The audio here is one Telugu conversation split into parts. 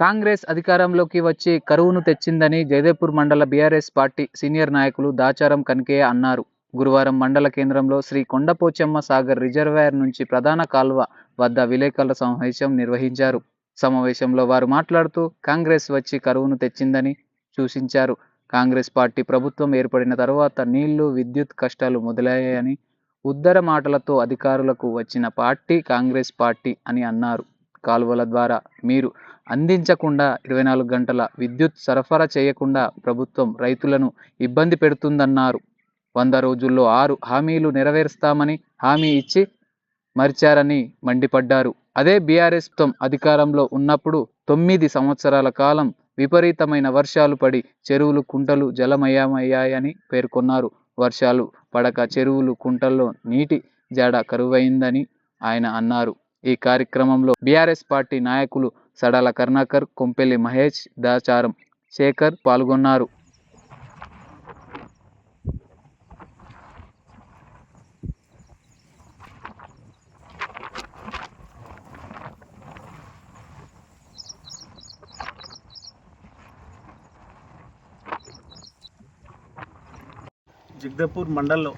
కాంగ్రెస్ అధికారంలోకి వచ్చి కరువును తెచ్చిందని జయదేపూర్ మండల బీఆర్ఎస్ పార్టీ సీనియర్ నాయకులు దాచారం కన్కేయ అన్నారు. గురువారం మండల కేంద్రంలో శ్రీ కొండపోచమ్మ సాగర్ రిజర్వాయర్ నుంచి ప్రధాన కాల్వ వద్ద విలేకరుల సమావేశం నిర్వహించారు. సమావేశంలో వారు మాట్లాడుతూ కాంగ్రెస్ వచ్చి కరువును తెచ్చిందని సూచించారు. కాంగ్రెస్ పార్టీ ప్రభుత్వం ఏర్పడిన తర్వాత నీళ్ళు విద్యుత్ కష్టాలు మొదలయ్యాయని ఉద్దర మాటలతో అధికారులకు వచ్చిన పార్టీ కాంగ్రెస్ పార్టీ అని అన్నారు. కాలువల ద్వారా మీరు అందించకుండా ఇరవై నాలుగు గంటల విద్యుత్ సరఫరా చేయకుండా ప్రభుత్వం రైతులను ఇబ్బంది పెడుతుందన్నారు. వంద రోజుల్లో ఆరు హామీలు నెరవేరుస్తామని హామీ ఇచ్చి మరిచారని మండిపడ్డారు. అదే బీఆర్ఎస్ తం అధికారంలో ఉన్నప్పుడు తొమ్మిది సంవత్సరాల కాలం విపరీతమైన వర్షాలు పడి చెరువులు కుంటలు జలమయమయ్యాయని పేర్కొన్నారు. వర్షాలు పడక చెరువులు కుంటల్లో నీటి జాడ కరువైందని ఆయన అన్నారు. ఈ కార్యక్రమంలో బీఆర్ఎస్ పార్టీ నాయకులు సడాల కరుణాకర్ కొంపెల్లి మహేష్ దాచారం శేఖర్ పాల్గొన్నారు. జగదపూర్ మండల్లో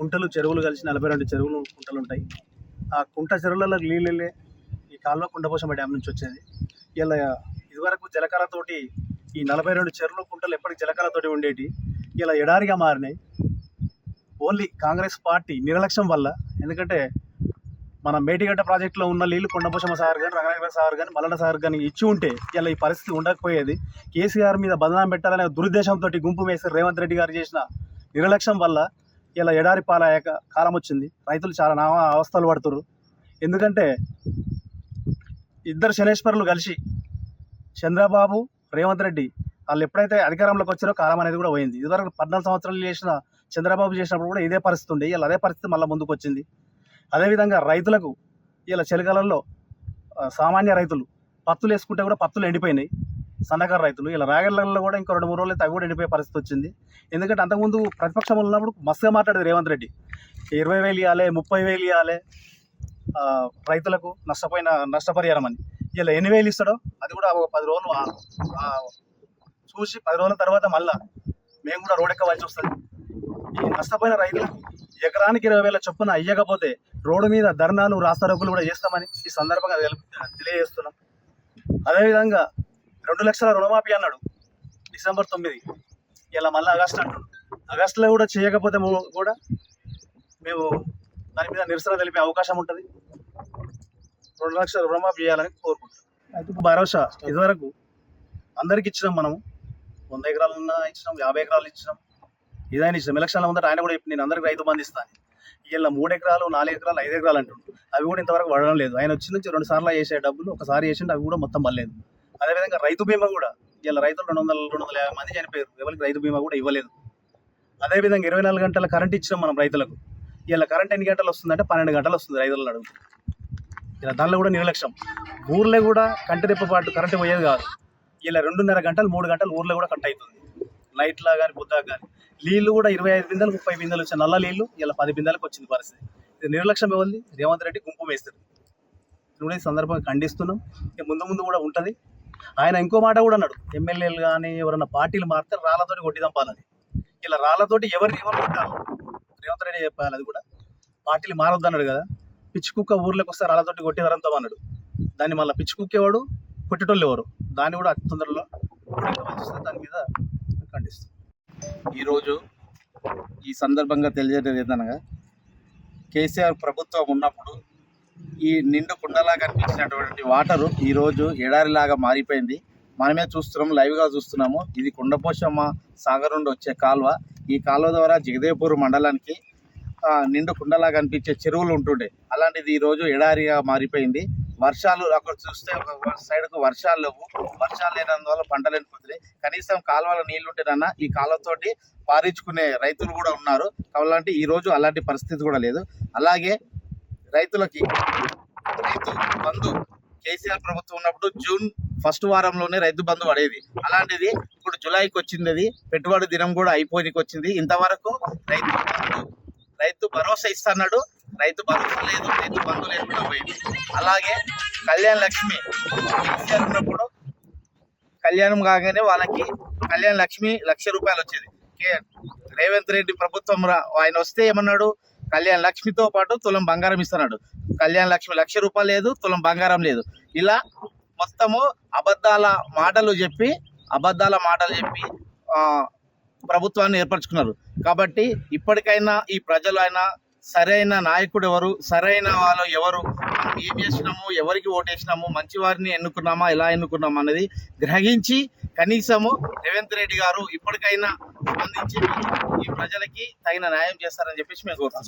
కుంటలు చెరువులు కలిసి నలభై రెండు చెరువులు కుంటలు ఉంటాయి ఆ కుంట చెరువులలో నీళ్ళు కాలువ కుండపోషమ్మ డ్యామ్ నుంచి వచ్చేది. ఇలా ఇదివరకు జలకాలతోటి ఈ నలభై రెండు చెరువులు కుంటలు ఎప్పటికి జలకాలతోటి ఉండేటి ఇలా ఎడారిగా మారినాయి. ఓన్లీ కాంగ్రెస్ పార్టీ నిర్లక్ష్యం వల్ల ఎందుకంటే మన మేటిగడ్డ ప్రాజెక్టులో ఉన్న నీళ్ళు కొండపోషమ్మ సార్ కానీ రంగనాయక సార్ కానీ మల్లన్న సార్ కానీ ఇచ్చి ఉంటే ఇలా ఈ పరిస్థితి ఉండకపోయేది. కేసీఆర్ మీద బదనాం పెట్టాలనే దురుద్దేశంతో గుంపు వేసి రేవంత్ రెడ్డి గారు చేసిన నిర్లక్ష్యం వల్ల ఇలా ఎడారి పాలయ్యాక కాలం వచ్చింది. రైతులు చాలా నా అవస్థలు పడుతున్నారు ఎందుకంటే ఇద్దరు శనేశ్వరులు కలిసి చంద్రబాబు రేవంత్ రెడ్డి వాళ్ళు ఎప్పుడైతే అధికారంలోకి వచ్చారో కాలం అనేది కూడా పోయింది. ఇదివరకు పద్నాలుగు సంవత్సరాలు చేసిన చంద్రబాబు చేసినప్పుడు కూడా ఇదే పరిస్థితి ఉండే. ఇలా అదే పరిస్థితి మళ్ళీ ముందుకు వచ్చింది. అదేవిధంగా రైతులకు ఇలా చలికాలంలో సామాన్య రైతులు పత్తులు వేసుకుంటే కూడా పత్తులు ఎండిపోయినాయి. సన్నకారు రైతులు ఇలా రాగళ్ళలో కూడా ఇంకో రెండు మూడు రోజులు అయితే అవి కూడా ఎండిపోయే పరిస్థితి వచ్చింది. ఎందుకంటే అంతకుముందు ప్రతిపక్షంలో ఉన్నప్పుడు మస్తుగా మాట్లాడేది రేవంత్ రెడ్డి. ఇరవై వేలు ఇవ్వాలి ముప్పై వేలు ఇవ్వాలి రైతులకు నష్టపోయిన నష్టపరిహారం అని. ఇలా ఎన్ని వేలు ఇస్తాడో అది కూడా ఒక పది రోజులు చూసి పది రోజుల తర్వాత మళ్ళా మేము కూడా రోడ్ ఎక్కవలసి వస్తుంది. ఈ నష్టపోయిన రైతులకు ఎకరానికి ఇరవై వేల చొప్పున అయ్యకపోతే రోడ్డు మీద ధర్నాలు రాస్తారోకులు కూడా చేస్తామని ఈ సందర్భంగా తెలియజేస్తున్నాం. అదేవిధంగా రెండు లక్షల రుణమాఫీ అన్నాడు డిసెంబర్ తొమ్మిది. ఇలా మళ్ళీ ఆగస్ట్ అంటున్నాడు. ఆగస్టులో కూడా చేయకపోతే కూడా మేము దాని మీద నిరసన తెలిపే అవకాశం ఉంటుంది. రెండు లక్షల రుణమాఫీ చేయాలని కోరుకుంటాం భరోసా ఇదివరకు అందరికి ఇచ్చినాం మనము. వంద ఎకరాలన్నా ఇచ్చినాం యాభై ఎకరాలు ఇచ్చినాం ఇదైనా ఇచ్చినాం. ఎలక్షన్ల ముందర ఆయన కూడా చెప్పి నేను అందరికి రైతు బంధు ఇస్తాను. వీళ్ళ మూడు ఎకరాలు నాలుగు ఎకరాలు ఐదు ఎకరాలు అంటుండు. అవి కూడా ఇంతవరకు పడడం లేదు. ఆయన వచ్చిన నుంచి రెండు సార్లు చేసే డబ్బులు ఒకసారి చేసిండు అవి కూడా మొత్తం పడలేదు. అదేవిధంగా రైతు బీమా కూడా వీళ్ళ రైతులు రెండు వందల రెండు వందల యాభై మంది చనిపోయారు. ఎవరికి రైతు బీమా కూడా ఇవ్వలేదు. అదేవిధంగా ఇరవై నాలుగు గంటల కరెంట్ ఇచ్చినాం మనం రైతులకు. వీళ్ళ కరెంట్ ఎన్ని గంటలు వస్తుందంటే పన్నెండు గంటలు వస్తుంది రైతులను అడుగు ఇలా దానిలో కూడా నిర్లక్ష్యం. ఊర్లో కూడా కంటి రెప్ప పాటు కరెంట్ పోయేది కాదు. ఇలా రెండున్నర గంటలు మూడు గంటలు ఊర్లో కూడా కట్ అవుతుంది నైట్లా కానీ బుద్ధా కానీ నీళ్ళు కూడా ఇరవై ఐదు బిందెలు ముప్పై బిందెలు వచ్చే నల్ల నీళ్ళు ఇలా పది బిందెలకు వచ్చింది పరిస్థితి. ఇది నిర్లక్ష్యం ఇవ్వాలి రేవంత్ రెడ్డి గుంపు వేస్తారు కూడా ఈ సందర్భంగా ఖండిస్తున్నాం. ఇక ముందు ముందు కూడా ఉంటుంది. ఆయన ఇంకో మాట కూడా అన్నాడు. ఎమ్మెల్యేలు కానీ ఎవరైనా పార్టీలు మారితే రాళ్ళతోటి కొట్టి చంపాలని. ఇలా రాళ్ళతోటి ఎవరిని ఎవరు కొట్టాలి? రేవంత్ రెడ్డి చెప్పాలి అది కూడా. పార్టీలు మారొద్దన్నాడు కదా. పిచ్చుకుక్క ఊర్లోకి వస్తే రాళ్ళతోటి కొట్టేదారంతా అన్నాడు. దాన్ని మళ్ళీ పిచ్చికుక్కేవాడు కొట్టేటోళ్ళు ఎవరు దాన్ని కూడా అతి తొందరలో దాని మీద ఖండిస్తాం. ఈరోజు ఈ సందర్భంగా తెలియజేయడం ఏంటనగా కేసీఆర్ ప్రభుత్వం ఉన్నప్పుడు ఈ నిండు కుండలా కనిపించినటువంటి వాటరు ఈరోజు ఎడారిలాగా మారిపోయింది. మనమే చూస్తున్నాం లైవ్గా చూస్తున్నాము. ఇది కుండపోషమ్మ సాగర్ నుండి వచ్చే కాలువ. ఈ కాలువ ద్వారా జగదేవ్పూర్ మండలానికి నిండు కుండలాగా కనిపించే చెరువులు ఉంటుండే. అలాంటిది ఈరోజు ఎడారిగా మారిపోయింది. వర్షాలు అక్కడ చూస్తే ఒక సైడ్కు వర్షాలు లేవు. వర్షాలు లేనందువల్ల పంటలు ఎండిపోతున్నాయి కనీసం కాలువలో నీళ్ళు ఉంటేనన్నా ఈ కాలువతోటి పారించుకునే రైతులు కూడా ఉన్నారు. కాబట్టి ఈ రోజు అలాంటి పరిస్థితి కూడా లేదు. అలాగే రైతులకి రైతు బంధు కేసీఆర్ ప్రభుత్వం ఉన్నప్పుడు జూన్ ఫస్ట్ వారంలోనే రైతు బంధు పడేది. అలాంటిది ఇప్పుడు జూలైకి వచ్చింది అది. పెట్టుబడి దినం కూడా అయిపోయికి వచ్చింది ఇంతవరకు రైతు బంధు రైతు భరోసా ఇస్తున్నాడు. రైతు భరోసా లేదు రైతు బంధు లేకుండా పోయింది. అలాగే కళ్యాణ్ లక్ష్మి కేసీఆర్ ఉన్నప్పుడు కళ్యాణం కాగానే వాళ్ళకి కళ్యాణ లక్ష్మి లక్ష రూపాయలు వచ్చేది. కే- రేవంత్ రెడ్డి ప్రభుత్వం రా- ఆయన వస్తే ఏమన్నాడు? కళ్యాణ లక్ష్మితో పాటు తులం బంగారం ఇస్తున్నాడు. కళ్యాణ లక్ష్మి లక్ష రూపాయలు లేదు తులం బంగారం లేదు. ఇలా మొత్తము అబద్ధాల మాటలు చెప్పి అబద్ధాల మాటలు చెప్పి ప్రభుత్వాన్ని ఏర్పరచుకున్నారు. కాబట్టి ఇప్పటికైనా ఈ ప్రజలు అయినా సరైన నాయకుడు ఎవరు సరైన వాళ్ళు ఎవరు మనం ఏం చేసినాము ఎవరికి ఓటేసినాము మంచి వారిని ఎన్నుకున్నామా ఎలా ఎన్నుకున్నామా అనేది గ్రహించి కనీసము రేవంత్ రెడ్డి గారు ఇప్పటికైనా స్పందించి ఈ ప్రజలకి తగిన న్యాయం చేస్తారని చెప్పేసి మేము కోరుతున్నాం.